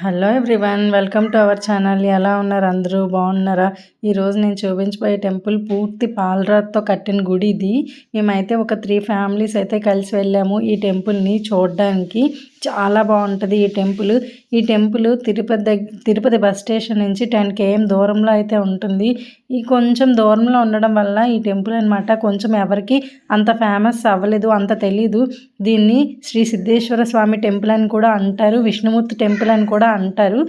Hello everyone welcome to our channel. ఎలా ఉన్నారు అందరూ? బాగున్నారా? ఈరోజు నేను చూపించబోయే టెంపుల్ పూర్తి పాలరాతో కట్టిన గుడి ఇది. మేమైతే ఒక త్రీ ఫ్యామిలీస్ అయితే కలిసి వెళ్ళాము ఈ టెంపుల్ని చూడడానికి. చాలా బాగుంటుంది ఈ టెంపుల్. ఈ టెంపుల్ తిరుపతి దగ్గర తిరుపతి బస్ స్టేషన్ నుంచి టెన్ కేఎం దూరంలో అయితే ఉంటుంది. ఈ కొంచెం దూరంలో ఉండడం వల్ల ఈ టెంపుల్ అనమాట కొంచెం ఎవరికి అంత ఫేమస్ అవ్వలేదు అంత తెలీదు. దీన్ని శ్రీ సిద్ధేశ్వర స్వామి టెంపుల్ అని కూడా అంటారు విష్ణుమూర్తి టెంపుల్ అని కూడా అంటారు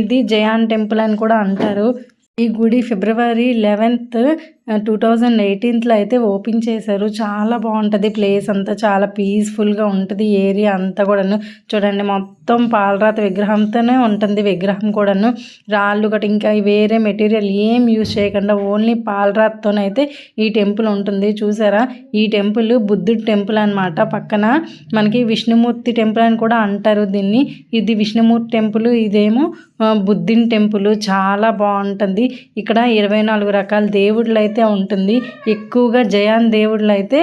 ఇది జయాన్ టెంపుల్ అని కూడా అంటారు. ఈ గుడి ఫిబ్రవరి లెవెన్త్ టూ థౌజండ్ ఎయిటీన్త్లో అయితే ఓపెన్ చేశారు. చాలా బాగుంటుంది ప్లేస్ అంతా. చాలా పీస్ఫుల్గా ఉంటుంది ఏరియా అంతా కూడాను. చూడండి మొత్తం పాలరాత విగ్రహంతోనే ఉంటుంది విగ్రహం కూడాను. రాళ్ళు గట్ట ఇంకా వేరే మెటీరియల్ ఏం యూజ్ చేయకుండా ఓన్లీ పాలరాతతోనైతే ఈ టెంపుల్ ఉంటుంది. చూసారా? ఈ టెంపుల్ బుద్ధుడి టెంపుల్ అనమాట పక్కన మనకి విష్ణుమూర్తి టెంపుల్ అని కూడా అంటారు దీన్ని. ఇది విష్ణుమూర్తి టెంపుల్ ఇదేమో బుద్ధిని టెంపుల్. చాలా బాగుంటుంది. ఇక్కడ ఇరవై నాలుగు రకాల దేవుళ్ళు అయితే అయితే ఉంటుంది ఎక్కువగా జయాన్ దేవుళ్ళు అయితే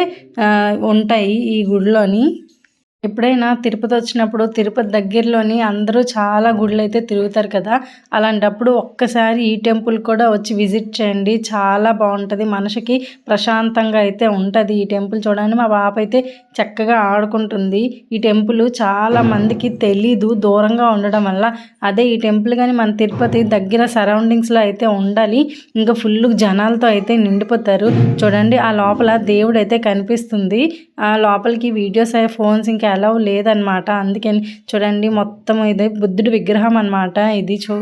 ఉంటాయి ఈ గుడిలోని. ఎప్పుడైనా తిరుపతి వచ్చినప్పుడు తిరుపతి దగ్గరలోని అందరూ చాలా గుళ్ళు అయితే తిరుగుతారు కదా అలాంటప్పుడు ఒక్కసారి ఈ టెంపుల్ కూడా వచ్చి విజిట్ చేయండి. చాలా బాగుంటుంది. మనసుకి ప్రశాంతంగా అయితే ఉంటుంది ఈ టెంపుల్ చూడండి మా పాప అయితే చక్కగా ఆడుకుంటుంది. ఈ టెంపుల్ చాలా మందికి తెలీదు దూరంగా ఉండడం వల్ల. అదే ఈ టెంపుల్ కానీ మన తిరుపతి దగ్గర సరౌండింగ్స్లో అయితే ఉండాలి. ఇంకా ఫుల్ జనాలతో అయితే నిండిపోతారు. చూడండి ఆ లోపల దేవుడు అయితే కనిపిస్తుంది. ఆ లోపలికి వీడియోస్ ఫోన్స్ ఇంకా అలౌ లేదనమాట అందుకని చూడండి మొత్తం ఇది బుద్ధుడి విగ్రహం అనమాట ఇది చూ.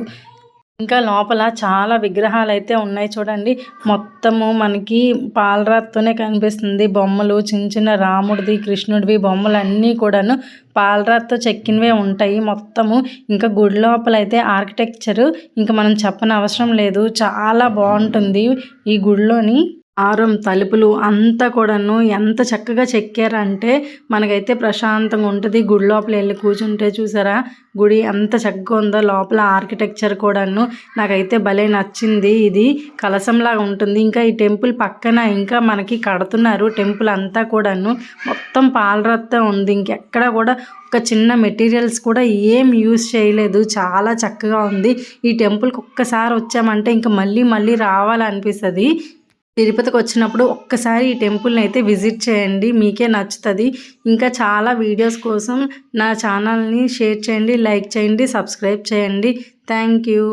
ఇంకా లోపల చాలా విగ్రహాలు అయితే ఉన్నాయి చూడండి. మొత్తము మనకి పాలరాత్తోనే కనిపిస్తుంది. బొమ్మలు చిన్న చిన్న రాముడిది కృష్ణుడివి బొమ్మలు అన్నీ కూడాను పాలరాత్తో చెక్కినవే ఉంటాయి. మొత్తము ఇంకా గుడి లోపల అయితే ఆర్కిటెక్చర్. ఇంకా మనం చెప్పని అవసరం లేదు. చాలా బాగుంటుంది ఈ గుడిలోని ఆరం తలుపులు అంతా కూడాను ఎంత చక్కగా చెక్కారంటే మనకైతే ప్రశాంతంగా ఉంటుంది. గుడి లోపల వెళ్ళి కూర్చుంటే చూసారా? గుడి ఎంత చక్కగా ఉందో లోపల ఆర్కిటెక్చర్ కూడాను నాకైతే భలే నచ్చింది. ఇది కలసంలాగా ఉంటుంది. ఇంకా ఈ టెంపుల్ పక్కన ఇంకా మనకి కడుతున్నారు. టెంపుల్ అంతా కూడాను మొత్తం పాలరత్త ఉంది. ఇంకెక్కడ కూడా ఒక చిన్న మెటీరియల్స్ కూడా ఏం యూస్ చేయలేదు. చాలా చక్కగా ఉంది. ఈ టెంపుల్కి ఒక్కసారి వచ్చామంటే ఇంకా మళ్ళీ మళ్ళీ రావాలనిపిస్తుంది. తిరుపతికి వచ్చినప్పుడు ఒక్కసారి ఈ టెంపుల్ని అయితే విజిట్ చేయండి మీకే నచ్చుతుంది. ఇంకా చాలా వీడియోస్ కోసం నా ఛానల్ని షేర్ చేయండి లైక్ చేయండి సబ్స్క్రైబ్ చేయండి. Thank you.